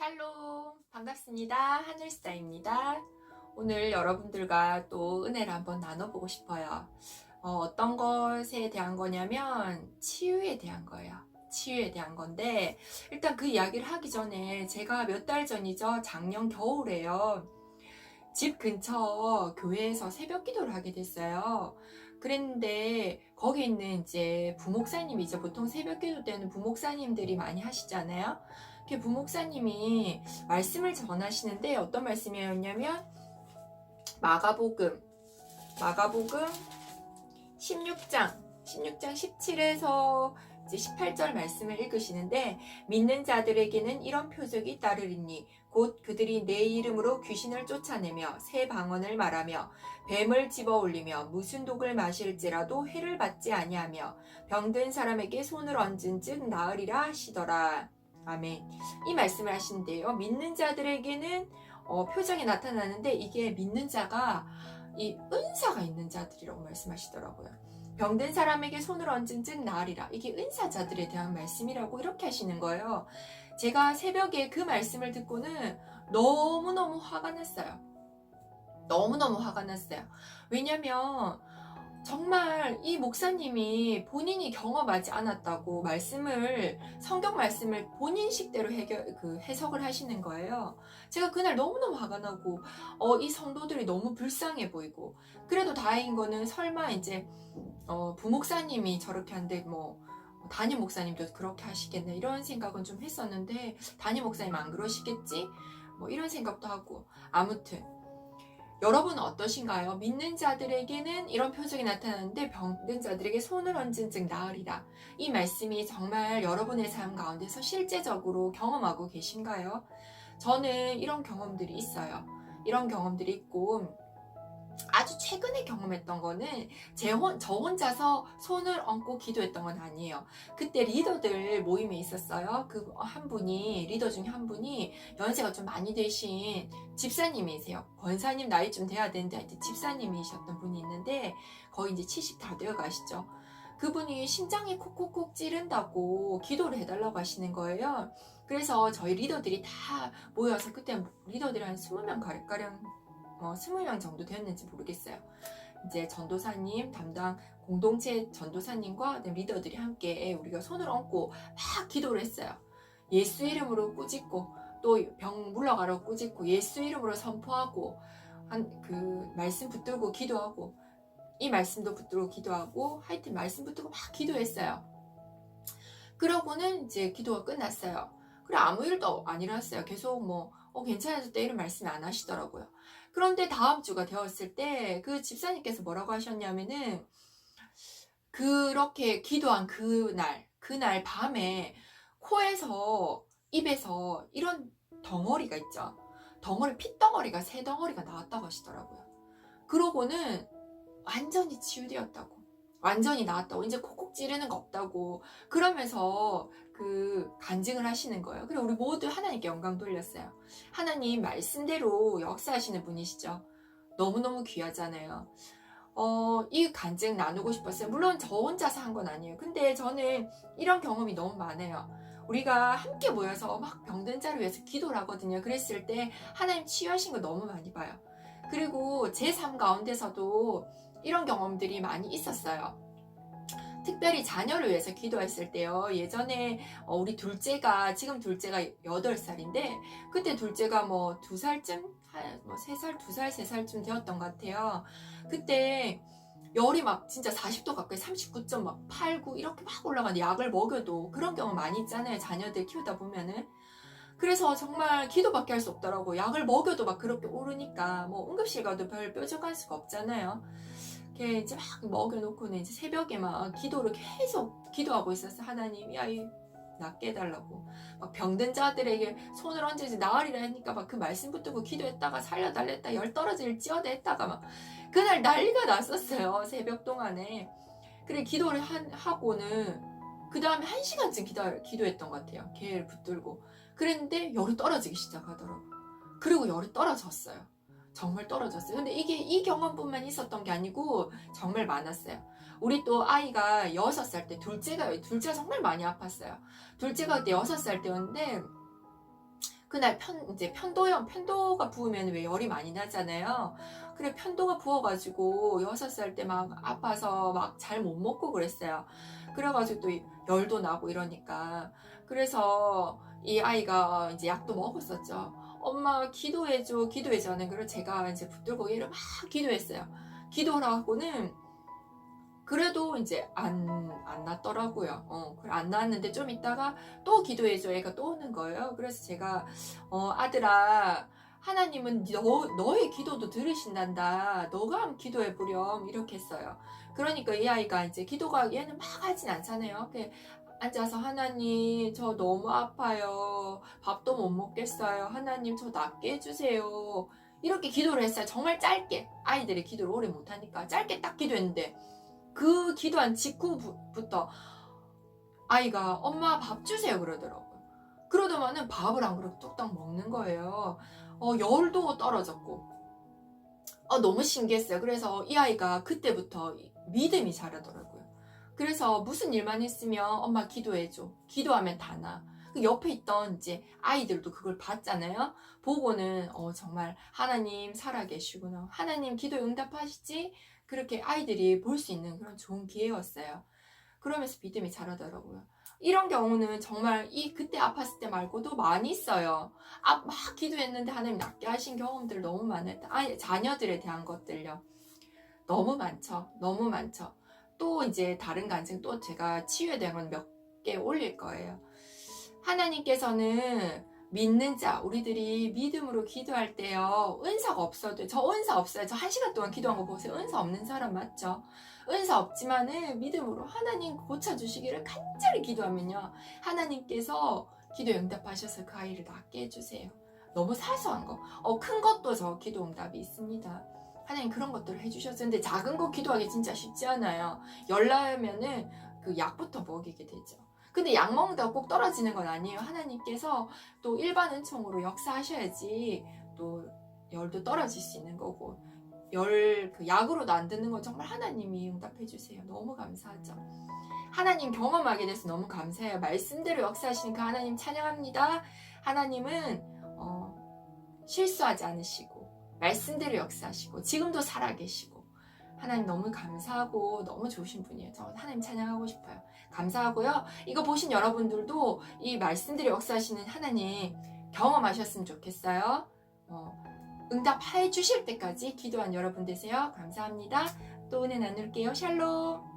샬롬. 반갑습니다. 하늘스타입니다. 오늘 여러분들과 또 은혜를 한번 나눠보고 싶어요. 어, 떤 것에 대한 거냐면 치유에 대한 거예요. 치유에 대한 건데 일단 그 이야기를 하기 전에 제가 몇 달 전이죠? 작년 겨울에요. 집 근처 교회에서 새벽 기도를 하게 됐어요. 그랬는데 거기 있는 이제 부목사님이죠 보통 새벽 기도 때는 부목사님들이 많이 하시잖아요 이렇게 부목사님이 말씀을 전하시는데 어떤 말씀이었냐면 마가복음 마가복음 16장 16장 17에서 이제 18절 말씀을 읽으시는데 믿는 자들에게는 이런 표적이 따르리니 곧 그들이 내 이름으로 귀신을 쫓아내며 새 방언을 말하며 뱀을 집어 올리며 무슨 독을 마실지라도 해를 받지 아니하며 병든 사람에게 손을 얹은 즉 나으리라 하시더라. 아멘. 이 말씀을 하시는데요. 믿는 자들에게는 어, 표정이 나타나는데 이게 믿는 자가 이 은사가 있는 자들이라고 말씀하시더라고요. 병든 사람에게 손을 얹은 즉 나으리라. 이게 은사자들에 대한 말씀이라고 이렇게 하시는 거예요. 제가 새벽에 그 말씀을 듣고는 너무너무 화가 났어요. 너무너무 화가 났어요. 왜냐면 정말 이 목사님이 본인이 경험하지 않았다고 말씀을 성경 말씀을 본인식대로 해결, 그 해석을 하시는 거예요. 제가 그날 너무너무 화가 나고 어, 이 성도들이 너무 불쌍해 보이고 그래도 다행인 거는 설마 이제 어, 부목사님이 저렇게 한데 뭐 담임 목사님도 그렇게 하시겠네 이런 생각은 좀 했었는데 담임 목사님 안 그러시겠지 뭐 이런 생각도 하고 아무튼 여러분은 어떠신가요? 믿는 자들에게는 이런 표적이 나타나는데 병든 자들에게 손을 얹은 즉 나으리라. 이 말씀이 정말 여러분의 삶 가운데서 실제적으로 경험하고 계신가요? 저는 이런 경험들이 있어요. 이런 경험들이 있고 아주 최근에 경험했던 거는 제 혼, 저 혼자서 손을 얹고 기도했던 건 아니에요. 그때 리더들 모임에 있었어요. 그 한 분이, 리더 중에 한 분이 연세가 좀 많이 되신 집사님이세요. 권사님 나이 좀 돼야 되는데 하여튼 집사님이셨던 분이 있는데 거의 이제 70 다 되어 가시죠. 그분이 심장이 콕콕콕 찌른다고 기도를 해달라고 하시는 거예요. 그래서 저희 리더들이 다 모여서 그때 리더들이 한 20명 가량 어, 20명 정도 되었는지 모르겠어요. 이제 전도사님 담당 공동체 전도사님과 리더들이 함께 우리가 손을 얹고 막 기도를 했어요. 예수 이름으로 꾸짖고 또 병 물러가라고 꾸짖고 예수 이름으로 선포하고 한 그 말씀 붙들고 기도하고 이 말씀도 붙들고 기도하고 하여튼 말씀 붙들고 막 기도했어요. 그러고는 이제 기도가 끝났어요. 그래 아무 일도 안 일어났어요. 계속 뭐 어, 괜찮아졌다 이런 말씀 안 하시더라고요. 그런데 다음 주가 되었을 때 그 집사님께서 뭐라고 하셨냐면은 그렇게 기도한 그날 그날 밤에 코에서 입에서 이런 덩어리가 있죠. 덩어리 핏덩어리가 세 덩어리가 나왔다고 하시더라고요. 그러고는 완전히 치유되었다고. 완전히 나았다고. 이제 콕콕 찌르는 거 없다고. 그러면서 그 간증을 하시는 거예요. 그래 우리 모두 하나님께 영광 돌렸어요. 하나님 말씀대로 역사하시는 분이시죠. 너무너무 귀하잖아요. 어, 이 간증 나누고 싶었어요. 물론 저 혼자서 한 건 아니에요. 근데 저는 이런 경험이 너무 많아요. 우리가 함께 모여서 막 병든 자를 위해서 기도를 하거든요. 그랬을 때 하나님 치유하신 거 너무 많이 봐요. 그리고 제 삶 가운데서도 이런 경험들이 많이 있었어요. 특별히 자녀를 위해서 기도했을 때요. 예전에 어, 우리 둘째가 지금 둘째가 8살인데 그때 둘째가 뭐 2살쯤 뭐 3살, 2살, 3살쯤 되었던 것 같아요. 그때 열이 막 진짜 40도 가까이 39점 막 8, 9 이렇게 막 올라가는데 약을 먹여도 그런 경우 많이 있잖아요. 자녀들 키우다 보면은. 그래서 정말 기도밖에 할 수 없더라고. 약을 먹여도 막 그렇게 오르니까 뭐 응급실 가도 별 뾰족할 수가 없잖아요. 이렇게 이제 막 먹여놓고는 이제 새벽에 막 기도를 계속 기도하고 있었어. 하나님, 야, 이 낫게 해달라고. 막 병든 자들에게 손을 얹으지 나으리라 하니까 막 그 말씀 붙들고 기도했다가 살려달라 했다. 열 떨어질 찌어대 했다가 막 그날 난리가 났었어요. 새벽 동안에. 그래, 기도를 한, 하고는 그 다음에 한 시간쯤 기도, 기도했던 것 같아요. 개를 붙들고. 그랬는데 열이 떨어지기 시작하더라고. 그리고 열이 떨어졌어요. 정말 떨어졌어요. 근데 이게 이 경험뿐만 있었던 게 아니고 정말 많았어요. 우리 또 아이가 6살 때 둘째가 둘째가 정말 많이 아팠어요. 둘째가 그때 6살 때였는데 그날 편 이제 편도염 편도가 부으면 왜 열이 많이 나잖아요. 그래 편도가 부어가지고 여섯 살 때 막 아파서 막 잘 못 먹고 그랬어요. 그래가지고 또 열도 나고 이러니까 그래서 이 아이가 이제 약도 먹었었죠. 엄마 기도해줘 기도해줘는 그걸 제가 이제 붙들고 얘를 막 기도했어요. 기도하고는 그래도 이제 안, 안 났더라고요. 어, 안 났는데 좀 있다가 또 기도해줘. 애가 또 오는 거예요. 그래서 제가, 어, 아들아, 하나님은 너, 너의 기도도 들으신단다. 너가 한번 기도해보렴. 이렇게 했어요. 그러니까 이 아이가 이제 기도가 얘는 막 하진 않잖아요. 앉아서 하나님, 저 너무 아파요. 밥도 못 먹겠어요. 하나님, 저 낫게 해주세요. 이렇게 기도를 했어요. 정말 짧게. 아이들이 기도를 오래 못하니까 짧게 딱 기도했는데, 그 기도한 직후부터 아이가 엄마 밥 주세요 그러더라고요. 그러더만은 밥을 안 그래도 뚝딱 먹는 거예요. 어, 열도 떨어졌고. 어, 너무 신기했어요. 그래서 이 아이가 그때부터 믿음이 자라더라고요. 그래서 무슨 일만 있으면 엄마 기도해줘. 기도하면 다 나. 그 옆에 있던 이제 아이들도 그걸 봤잖아요. 보고는 어, 정말 하나님 살아계시구나. 하나님 기도 응답하시지? 그렇게 아이들이 볼 수 있는 그런 좋은 기회였어요. 그러면서 믿음이 자라더라고요. 이런 경우는 정말 이 그때 아팠을 때 말고도 많이 있어요. 아, 막 기도했는데 하나님 낫게 하신 경험들 너무 많아요. 아니, 자녀들에 대한 것들요. 너무 많죠. 너무 많죠. 또 이제 다른 간증 또 제가 치유에 대한 건 몇 개 올릴 거예요. 하나님께서는 믿는 자, 우리들이 믿음으로 기도할 때요, 은사가 없어도, 저 은사 없어요. 저 한 시간 동안 기도한 거 보세요. 은사 없는 사람 맞죠? 은사 없지만은 믿음으로 하나님 고쳐주시기를 간절히 기도하면요, 하나님께서 기도 응답하셔서 그 아이를 낫게 해주세요. 너무 사소한 거. 어, 큰 것도 저 기도 응답이 있습니다. 하나님 그런 것들을 해주셨는데 작은 거 기도하기 진짜 쉽지 않아요. 열나면은 그 약부터 먹이게 되죠. 근데 약 먹는다고 꼭 떨어지는 건 아니에요. 하나님께서 또 일반 은총으로 역사하셔야지 또 열도 떨어질 수 있는 거고 열 그 약으로도 안 듣는 건 정말 하나님이 응답해 주세요. 너무 감사하죠. 하나님 경험하게 돼서 너무 감사해요. 말씀대로 역사하시는 그 하나님 찬양합니다. 하나님은 어, 실수하지 않으시고 말씀대로 역사하시고 지금도 살아계시고 하나님 너무 감사하고 너무 좋으신 분이에요. 저 하나님 찬양하고 싶어요. 감사하고요. 이거 보신 여러분들도 이 말씀대로 역사하시는 하나님 경험하셨으면 좋겠어요. 어, 응답해 주실 때까지 기도한 여러분 되세요. 감사합니다. 또 은혜 나눌게요. 샬롬.